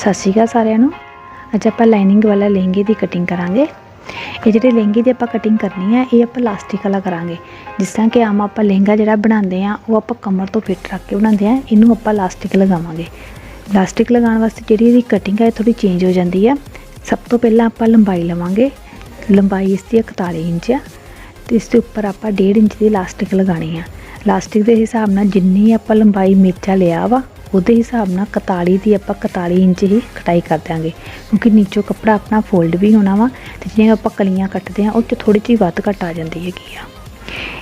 ਸਤਿ ਸ਼੍ਰੀ ਅਕਾਲ ਸਾਰਿਆਂ ਨੂੰ। ਅੱਜ ਆਪਾਂ ਲਾਈਨਿੰਗ ਵਾਲਾ ਲਹਿੰਗੇ ਦੀ ਕਟਿੰਗ ਕਰਾਂਗੇ। ਇਹ ਜਿਹੜੇ ਲਹਿੰਗੇ ਦੀ ਆਪਾਂ ਕਟਿੰਗ ਕਰਨੀ ਹੈ ਇਹ ਆਪਾਂ ਲਾਸਟਿਕ ਵਾਲਾ ਕਰਾਂਗੇ। ਜਿਸ ਤਰ੍ਹਾਂ ਕਿ ਆਮ ਆਪਾਂ ਲਹਿੰਗਾ ਜਿਹੜਾ ਬਣਾਉਂਦੇ ਆ, ਉਹ ਆਪਾਂ ਕਮਰ ਤੋਂ ਫਿੱਟ ਰੱਖ ਕੇ ਬਣਾਉਂਦੇ ਆ, ਇਹਨੂੰ ਆਪਾਂ ਲਾਸਟਿਕ ਲਗਾਵਾਂਗੇ। ਲਾਸਟਿਕ ਲਗਾਉਣ ਵਾਸਤੇ ਜਿਹੜੀ ਇਹਦੀ ਕਟਿੰਗ ਹੈ ਥੋੜੀ ਚੇਂਜ ਹੋ ਜਾਂਦੀ ਆ। ਸਭ ਤੋਂ ਪਹਿਲਾਂ ਆਪਾਂ ਲੰਬਾਈ ਲਵਾਂਗੇ। ਲੰਬਾਈ ਇਸ ਦੀ 41 ਇੰਚ ਆ। ਤੇ ਇਸ ਦੇ ਉੱਪਰ ਆਪਾਂ 1.5 ਇੰਚ ਦੀ ਲਾਸਟਿਕ ਲਗਾਣੀ ਆ। ਲਾਸਟਿਕ ਦੇ ਹਿਸਾਬ ਨਾਲ ਜਿੰਨੀ ਆਪਾਂ ਲੰਬਾਈ ਮੇਚਾ ਲਿਆ ਵਾ ਉਹਦੇ ਹਿਸਾਬ ਨਾਲ 41 ਦੀ ਆਪਾਂ 41 ਇੰਚ ਹੀ ਕਟਾਈ ਕਰ ਦਿਆਂਗੇ। ਕਿਉਂਕਿ ਨੀਚੋਂ ਕੱਪੜਾ ਆਪਣਾ ਫੋਲਡ ਵੀ ਹੋਣਾ ਵਾ ਤੇ ਜਿਹੜੀਆਂ ਆਪਾਂ ਕਲੀਆਂ ਕੱਟਦੇ ਆ, ਉਹ 'ਚ ਥੋੜੀ ਜਿਹੀ ਵੱਧ ਘਟ ਆ ਜਾਂਦੀ ਹੈਗੀ ਆ।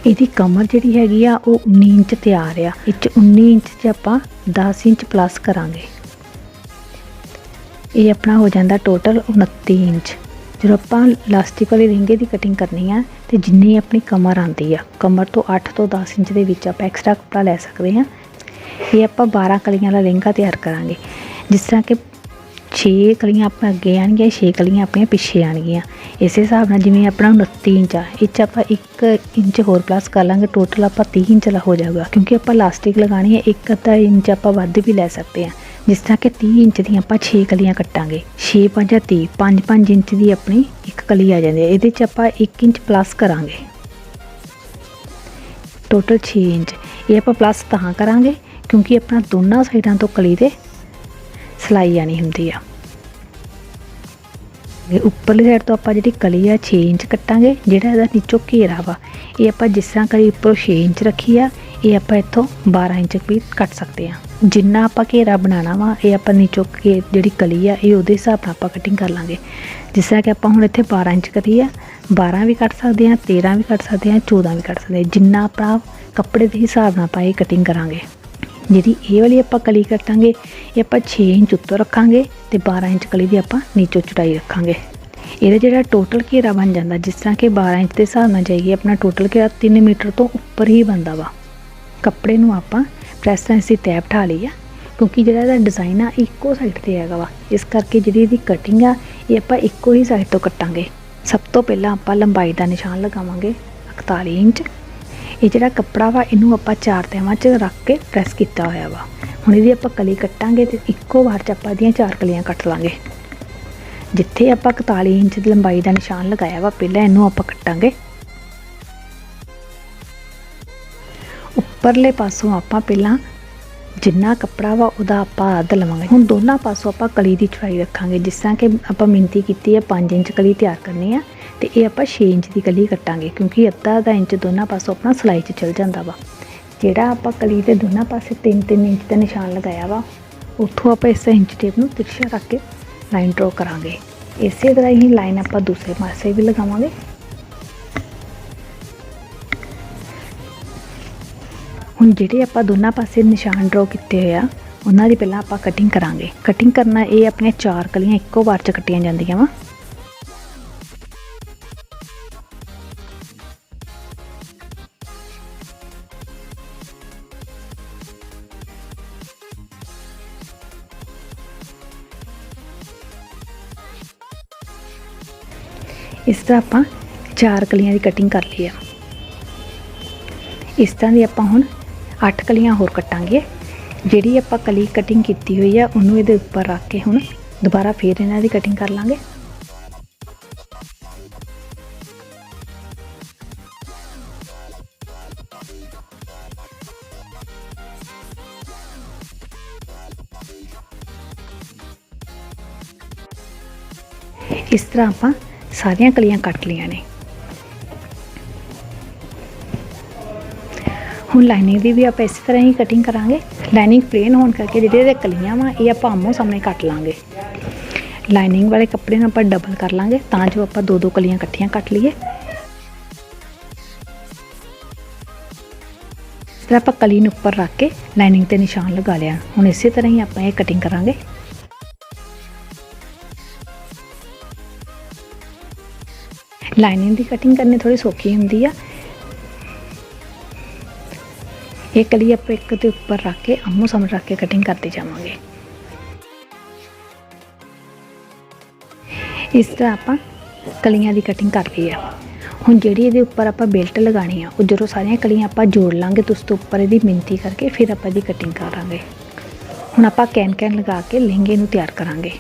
ਇਹਦੀ ਕਮਰ ਜਿਹੜੀ ਹੈਗੀ ਆ, ਉਹ 19 ਇੰਚ ਤਿਆਰ ਆ। ਇਹ 'ਚ 19 ਇੰਚ 'ਚ ਆਪਾਂ 10 ਇੰਚ ਪਲੱਸ ਕਰਾਂਗੇ। ਇਹ ਆਪਣਾ ਹੋ ਜਾਂਦਾ ਟੋਟਲ 29 ਇੰਚ। ਜਦੋਂ ਆਪਾਂ ਲਾਸਟਿਕ ਵਾਲੇ ਲਹਿੰਗੇ ਦੀ ਕਟਿੰਗ ਕਰਨੀ ਆ, ਤੇ ਜਿੰਨੀ ਆਪਣੀ ਕਮਰ ਆਂਦੀ ਆ, ਕਮਰ ਤੋਂ 8 ਤੋਂ 10 ਇੰਚ ਦੇ ਵਿੱਚ ਆਪਾਂ ਐਕਸਟਰਾ ਕੱਪੜਾ ਲੈ ਸਕਦੇ ਹਾਂ ਇਹ ਆਪਾਂ 12 ਕਲੀਆਂ ਦਾ ਲਹਿੰਗਾ ਤਿਆਰ ਕਰਾਂਗੇ। ਜਿਸ ਤਰ੍ਹਾਂ ਕਿ 6 ਕਲੀਆਂ ਆਪਾਂ ਅੱਗੇ ਆਣਗੀਆਂ 6 ਕਲੀਆਂ ਆਪਣੀਆਂ ਪਿੱਛੇ ਆਣਗੀਆਂ ਇਸੇ ਹਿਸਾਬ ਨਾਲ ਜਿਵੇਂ ਆਪਣਾ 29 ਇੰਚ ਆ, ਇਹ 'ਚ ਆਪਾਂ 1 ਇੰਚ ਹੋਰ ਪਲੱਸ ਕਰ ਲਾਂਗੇ ਟੋਟਲ ਆਪਾਂ 30 ਇੰਚ ਦਾ ਹੋ ਜਾਊਗਾ। ਕਿਉਂਕਿ ਆਪਾਂ ਲਾਸਟਿਕ ਲਗਾਣੀ ਹੈ, ਇੱਕ ਅੱਧਾ ਇੰਚ ਆਪਾਂ ਵੱਧ ਵੀ ਲੈ ਸਕਦੇ ਹਾਂ। ਜਿਸ ਤਰ੍ਹਾਂ ਕਿ 30 ਇੰਚ ਦੀਆਂ ਆਪਾਂ 6 ਕਲੀਆਂ ਕੱਟਾਂਗੇ। 6 5 30 5 5 ਇੰਚ ਦੀ ਆਪਣੀ ਇੱਕ ਕਲੀ ਆ ਜਾਂਦੀ ਹੈ। ਇਹਦੇ 'ਚ ਆਪਾਂ 1 ਇੰਚ ਪਲੱਸ ਕਰਾਂਗੇ। Total 6 inch. ਇਹ ਆਪਾਂ ਪਲੱਸ ਤਾਂ ਕਰਾਂਗੇ। ਕਿਉਂਕਿ ਆਪਣਾ ਦੋਨਾਂ ਸਾਈਡਾਂ ਤੋਂ ਕਲੀ ਦੇ ਸਲਾਈ ਆਣੀ ਹੁੰਦੀ ਆ ਇਹ ਉੱਪਰਲੀ ਸਾਈਡ ਤੋਂ ਆਪਾਂ ਜਿਹੜੀ ਕਲੀ ਆ 6 ਇੰਚ ਕੱਟਾਂਗੇ ਜਿਹੜਾ ਇਹਦਾ ਨੀਚੋਂ ਘੇਰਾ ਵਾ ਇਹ ਆਪਾਂ ਜਿਸ ਤਰ੍ਹਾਂ ਕਲੀ ਉੱਪਰੋਂ 6 ਇੰਚ ਰੱਖੀ ਆ ਇਹ ਆਪਾਂ ਇੱਥੋਂ 12 ਇੰਚ ਵੀ ਕੱਟ ਸਕਦੇ ਆ ਜਿੰਨਾ ਆਪਾਂ ਘੇਰਾ ਬਣਾਉਣਾ ਵਾ ਇਹ ਆਪਾਂ ਨੀਚੋਂ ਘੇ ਜਿਹੜੀ ਕਲੀ ਆ ਇਹ ਉਹਦੇ ਹਿਸਾਬ ਨਾਲ ਆਪਾਂ ਕਟਿੰਗ ਕਰ ਲਾਂਗੇ ਜਿਸ ਤਰ੍ਹਾਂ ਕਿ ਆਪਾਂ ਹੁਣ ਇੱਥੇ 12 ਇੰਚ ਕਰੀ ਆ 12 ਵੀ ਕੱਟ ਸਕਦੇ ਆ 13 ਵੀ ਕੱਟ ਸਕਦੇ ਆ 14 ਵੀ ਕੱਟ ਸਕਦੇ ਆ ਜਿੰਨਾ ਆਪਣਾ ਕੱਪੜੇ ਦੇ ਹਿਸਾਬ ਨਾਲ ਆਪਾਂ ਇਹ ਕਟਿੰਗ ਕਰਾਂਗੇ ਜਿਹੜੀ ਇਹ ਵਾਲੀ ਆਪਾਂ ਕਲੀ ਕੱਟਾਂਗੇ, ਇਹ ਆਪਾਂ 6 ਇੰਚ ਉੱਤੋਂ ਰੱਖਾਂਗੇ ਤੇ 12 ਇੰਚ ਕਲੀ ਦੀ ਆਪਾਂ ਨੀਚੋਂ ਚੁਟਾਈ ਰੱਖਾਂਗੇ। ਇਹਦਾ ਜਿਹੜਾ ਟੋਟਲ ਘੇਰਾ ਬਣ ਜਾਂਦਾ, ਜਿਸ ਤਰ੍ਹਾਂ ਕਿ 12 ਇੰਚ ਦੇ ਹਿਸਾਬ ਨਾਲ ਜਾਈਏ, ਆਪਣਾ ਟੋਟਲ ਘੇਰਾ 3 ਮੀਟਰ ਤੋਂ ਉੱਪਰ ਹੀ ਬਣਦਾ ਵਾ। ਕੱਪੜੇ ਨੂੰ ਆਪਾਂ ਪ੍ਰੈਸ ਨਾਲ ਇਸੇ ਤੈਅ ਬਿਠਾ ਲਈ ਆ, ਕਿਉਂਕਿ ਜਿਹੜਾ ਇਹਦਾ ਡਿਜ਼ਾਈਨ ਆ ਇੱਕੋ ਸਾਈਡ ਤੇ ਹੈਗਾ ਵਾ। ਇਸ ਕਰਕੇ ਜਿਹੜੀ ਇਹਦੀ ਕਟਿੰਗ ਆ, ਇਹ ਆਪਾਂ ਇੱਕੋ ਹੀ ਸਾਈਡ ਤੋਂ ਕੱਟਾਂਗੇ। ਸਭ ਤੋਂ ਪਹਿਲਾਂ ਆਪਾਂ ਲੰਬਾਈ ਦਾ ਨਿਸ਼ਾਨ ਲਗਾਵਾਂਗੇ 41 ਇੰਚ। ਇਹ ਜਿਹੜਾ ਕੱਪੜਾ ਵਾ, ਇਹਨੂੰ ਆਪਾਂ ਚਾਰ ਤੈਵਾਂ 'ਚ ਰੱਖ ਕੇ ਪ੍ਰੈਸ ਕੀਤਾ ਹੋਇਆ ਵਾ। ਹੁਣ ਇਹਦੀ ਆਪਾਂ ਕਲੀ ਕੱਟਾਂਗੇ ਤੇ ਇੱਕੋ ਵਾਰ 'ਚ ਆਪਾਂ ਇਹਦੀਆਂ ਚਾਰ ਕਲੀਆਂ ਕੱਟ ਲਾਂਗੇ। ਜਿੱਥੇ ਆਪਾਂ 41 ਇੰਚ ਦੀ ਲੰਬਾਈ ਦਾ ਨਿਸ਼ਾਨ ਲਗਾਇਆ ਵਾ, ਪਹਿਲਾਂ ਇਹਨੂੰ ਆਪਾਂ ਕੱਟਾਂਗੇ। ਉੱਪਰਲੇ ਪਾਸੋਂ ਆਪਾਂ ਪਹਿਲਾਂ ਜਿੰਨਾ ਕੱਪੜਾ ਵਾ, ਉਹਦਾ ਆਪਾਂ ਅੱਧ ਲਵਾਂਗੇ। ਹੁਣ ਦੋਨਾਂ ਪਾਸੋਂ ਆਪਾਂ ਕਲੀ ਦੀ ਚੌੜਾਈ ਰੱਖਾਂਗੇ, ਜਿਸ ਤਰ੍ਹਾਂ ਕਿ ਆਪਾਂ ਮਿੰਤੀ ਕੀਤੀ ਹੈ 5 ਇੰਚ ਕਲੀ ਤਿਆਰ ਕਰਨੀ ਆ। ਤੇ ਇਹ ਆਪਾਂ 6 ਇੰਚ ਦੀ ਕਲੀ ਕੱਟਾਂਗੇ, ਕਿਉਂਕਿ ਅੱਧਾ ਅੱਧਾ ਇੰਚ ਦੋਨਾਂ ਪਾਸੋਂ ਆਪਣਾ ਸਲਾਈ 'ਚ ਚਲ ਜਾਂਦਾ ਵਾ। ਜਿਹੜਾ ਆਪਾਂ ਕਲੀ ਦੇ ਦੋਨਾਂ ਪਾਸੇ 3-3 ਇੰਚ ਦਾ ਨਿਸ਼ਾਨ ਲਗਾਇਆ ਵਾ, ਉੱਥੋਂ ਆਪਾਂ ਇਸ ਇੰਚ ਟੇਪ ਨੂੰ ਤਿਰਛਾ ਰੱਖ ਕੇ ਲਾਈਨ ਡਰਾ ਕਰਾਂਗੇ। ਇਸੇ ਤਰ੍ਹਾਂ ਹੀ ਲਾਈਨ ਆਪਾਂ ਦੂਸਰੇ ਪਾਸੇ ਵੀ ਲਗਾਵਾਂਗੇ। ਹੁਣ ਜਿਹੜੇ ਆਪਾਂ ਦੋਨਾਂ ਪਾਸੇ ਨਿਸ਼ਾਨ ਡਰਾ ਕੀਤੇ ਹੋਏ ਆ, ਉਹਨਾਂ ਦੀ ਪਹਿਲਾਂ ਆਪਾਂ ਕਟਿੰਗ ਕਰਾਂਗੇ। ਕਟਿੰਗ ਕਰਨਾ ਇਹ ਆਪਣੇ ਚਾਰ ਕਲੀਆਂ ਇੱਕੋ ਵਾਰ 'ਚ ਕੱਟੀਆਂ ਜਾਂਦੀਆਂ ਵਾ। ਇਸ ਤਰ੍ਹਾਂ ਆਪਾਂ ਚਾਰ ਕਲੀਆਂ ਦੀ ਕਟਿੰਗ ਕਰ ਲਈ ਆ। ਇਸ ਤਰ੍ਹਾਂ ਦੀ ਆਪਾਂ ਹੁਣ 8 ਕਲੀਆਂ ਹੋਰ ਕੱਟਾਂਗੇ। ਜਿਹੜੀ ਆਪਾਂ ਕਲੀ ਕਟਿੰਗ ਕੀਤੀ ਹੋਈ ਆ, ਉਹਨੂੰ ਇਹਦੇ ਉੱਪਰ ਰੱਖ ਕੇ ਹੁਣ ਦੁਬਾਰਾ ਫੇਰ ਇਹਨਾਂ ਦੀ ਕਟਿੰਗ ਕਰ ਲਾਂਗੇ। ਇਸ ਤਰ੍ਹਾਂ ਆਪਾਂ ਸਾਰੀਆਂ ਕਲੀਆਂ ਕੱਟ ਲਈਆਂ ਨੇ। ਹੁਣ ਲਾਈਨਿੰਗ ਦੀ ਵੀ ਆਪਾਂ ਇਸੇ ਤਰ੍ਹਾਂ ਹੀ ਕਟਿੰਗ ਕਰਾਂਗੇ। ਲਾਈਨਿੰਗ ਪਲੇਨ ਹੋਣ ਕਰਕੇ ਜਿਹੜੇ ਇਹਦੇ ਕਲੀਆਂ ਵਾ, ਇਹ ਆਪਾਂ ਆਮੋ ਸਾਹਮਣੇ ਕੱਟ ਲਾਂਗੇ। ਲਾਈਨਿੰਗ ਵਾਲੇ ਕੱਪੜੇ ਨੂੰ ਆਪਾਂ ਡਬਲ ਕਰ ਲਾਂਗੇ, ਤਾਂ ਜੋ ਆਪਾਂ ਦੋ ਦੋ ਕਲੀਆਂ ਇਕੱਠੀਆਂ ਕੱਟ ਲਈਏ। ਫਿਰ ਆਪਾਂ ਕਲੀ ਨੂੰ ਉੱਪਰ ਰੱਖ ਕੇ ਲਾਈਨਿੰਗ ਤੇ ਨਿਸ਼ਾਨ ਲਗਾ ਲਿਆ। ਹੁਣ ਇਸੇ ਤਰ੍ਹਾਂ ਹੀ ਆਪਾਂ ਇਹ ਕਟਿੰਗ ਕਰਾਂਗੇ। ਲਾਈਨਿੰਗ ਦੀ ਕਟਿੰਗ ਕਰਨੀ ਥੋੜੀ ਸੌਖੀ ਹੁੰਦੀ ਆ। ਇਹ ਕਲੀ ਆਪਾਂ ਇੱਕ ਦੇ ਉੱਪਰ ਰੱਖ ਕੇ ਆਮੋ ਸਾਹਮਣੇ ਰੱਖ ਕੇ ਕਟਿੰਗ ਕਰਦੇ ਜਾਵਾਂਗੇ। ਇਸ ਤਰ੍ਹਾਂ ਆਪਾਂ ਕਲੀਆਂ ਦੀ ਕਟਿੰਗ ਕਰ ਲਈ ਆ। ਹੁਣ ਜਿਹੜੀ ਇਹਦੇ ਉੱਪਰ ਆਪਾਂ ਬੈਲਟ ਲਗਾਣੀ ਆ, ਉਹ ਜਦੋਂ ਸਾਰੀਆਂ ਕਲੀਆਂ ਆਪਾਂ ਜੋੜ ਲਾਂਗੇ, ਤੇ ਉਸ ਤੋਂ ਉੱਪਰ ਇਹਦੀ ਮਿੰਤੀ ਕਰਕੇ ਫਿਰ ਆਪਾਂ ਇਹਦੀ ਕਟਿੰਗ ਕਰਾਂਗੇ। ਹੁਣ ਆਪਾਂ ਕੈਨ ਕੈਨ ਲਗਾ ਕੇ ਲਹਿੰਗੇ ਨੂੰ ਤਿਆਰ ਕਰਾਂਗੇ।